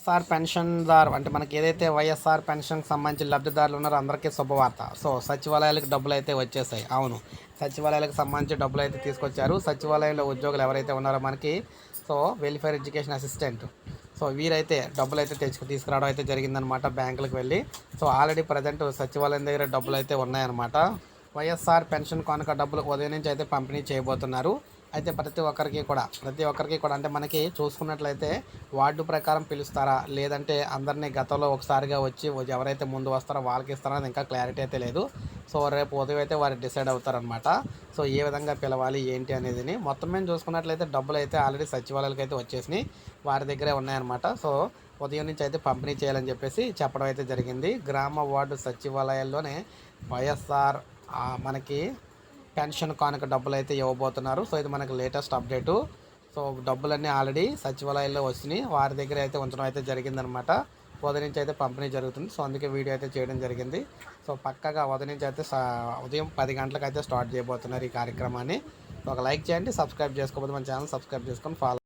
వైఎస్ఆర్ పెన్షన్దారు అంటే మనకి ఏదైతే వైఎస్ఆర్ పెన్షన్కి సంబంధించిన లబ్ధిదారులు ఉన్నారో అందరికీ శుభవార్త. సో సచివాలయాలకు డబ్బులు అయితే వచ్చేసాయి. అవును. సచివాలయాలకు సంబంధించి డబ్బులు అయితే తీసుకొచ్చారు. సచివాలయంలో ఉద్యోగులు ఎవరైతే ఉన్నారో మనకి so welfare education assistant. So వీరైతే డబ్బులు అయితే తెచ్చుకు తీసుకురావడం అయితే జరిగిందనమాట బ్యాంకులకు వెళ్ళి. సో ఆల్రెడీ ప్రజెంట్ సచివాలయం దగ్గర డబ్బులు అయితే ఉన్నాయన్నమాట వైఎస్ఆర్ పెన్షన్ కానుక డబ్బులు ఉదయం నుంచి అయితే పంపిణీ చేయబోతున్నారు. అయితే ప్రతి ఒక్కరికి కూడా ప్రతి ఒక్కరికి కూడా అంటే మనకి చూసుకున్నట్లయితే వార్డు ప్రకారం పిలుస్తారా? లేదంటే అందరినీ గతంలో ఒకసారిగా వచ్చి ఎవరైతే ముందు వస్తారో వాళ్ళకి ఇస్తారో ఇంకా క్లారిటీ అయితే లేదు. సో రేపు ఉదయం అయితే వారు డిసైడ్ అవుతారనమాట సో ఏ విధంగా పిలవాలి ఏంటి అనేదిని. మొత్తం మేము చూసుకున్నట్లయితే డబ్బులు అయితే ఆల్రెడీ సచివాలయాలకు అయితే వచ్చేసినాయి. వారి దగ్గరే ఉన్నాయన్నమాట. సో ఉదయం నుంచి అయితే పంపిణీ చేయాలని చెప్పేసి చెప్పడం అయితే జరిగింది. గ్రామ వార్డు సచివాలయాల్లోనే వైఎస్ఆర్ మనకి పెన్షన్ కానుక డబ్బులు అయితే ఇవ్వబోతున్నారు. సో ఇది మనకు లేటెస్ట్ అప్డేటు. సో డబ్బులన్నీ ఆల్రెడీ సచివాలయంలో వచ్చినాయి. వారి దగ్గర అయితే ఉంచడం అయితే జరిగిందనమాట. ఉదయం నుంచి అయితే పంపిణీ జరుగుతుంది. సో అందుకే వీడియో అయితే చేయడం జరిగింది. సో పక్కగా ఉదయం నుంచి అయితే సా- ఉదయం పది గంటలకు అయితే స్టార్ట్ చేయబోతున్నారు ఈ కార్యక్రమాన్ని. ఒక లైక్ చేయండి సబ్స్క్రైబ్ చేసుకోకపోతే మన ఛానల్ సబ్స్క్రైబ్ చేసుకొని ఫాలో